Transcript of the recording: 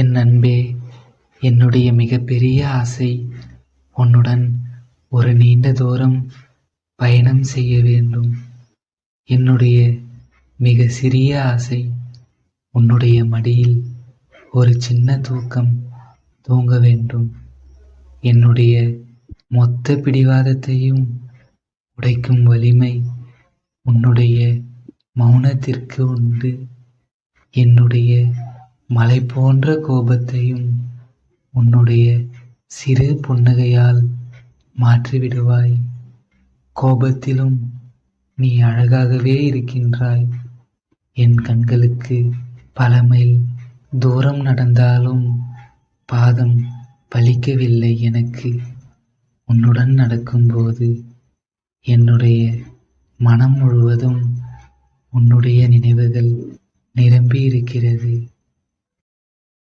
என் அன்பே என்னுடைய மிகப்பெரிய ஆசை உன்னுடன் ஒரு நீண்ட தூரம் பயணம் செய்ய வேண்டும். என்னுடைய மிக சிறிய ஆசை உன்னுடைய மடியில் ஒரு சின்ன தூக்கம் தூங்க வேண்டும். என்னுடைய மொத்த பிடிவாதத்தையும் உடைக்கும் வலிமை உன்னுடைய மௌனத்திற்கு உண்டு. என்னுடைய மலை போன்ற கோபத்தையும் உன்னுடைய சிறு புன்னகையால் மாற்றிவிடுவாய். கோபத்திலும் நீ அழகாகவே இருக்கின்றாய். என் கண்களுக்கு பல மைல் தூரம் நடந்தாலும் பாதம் பலிக்கவில்லை எனக்கு. உன்னுடன் நடக்கும்போது என்னுடைய மனம் முழுவதும் உன்னுடைய நினைவுகள் நிரம்பி இருக்கிறது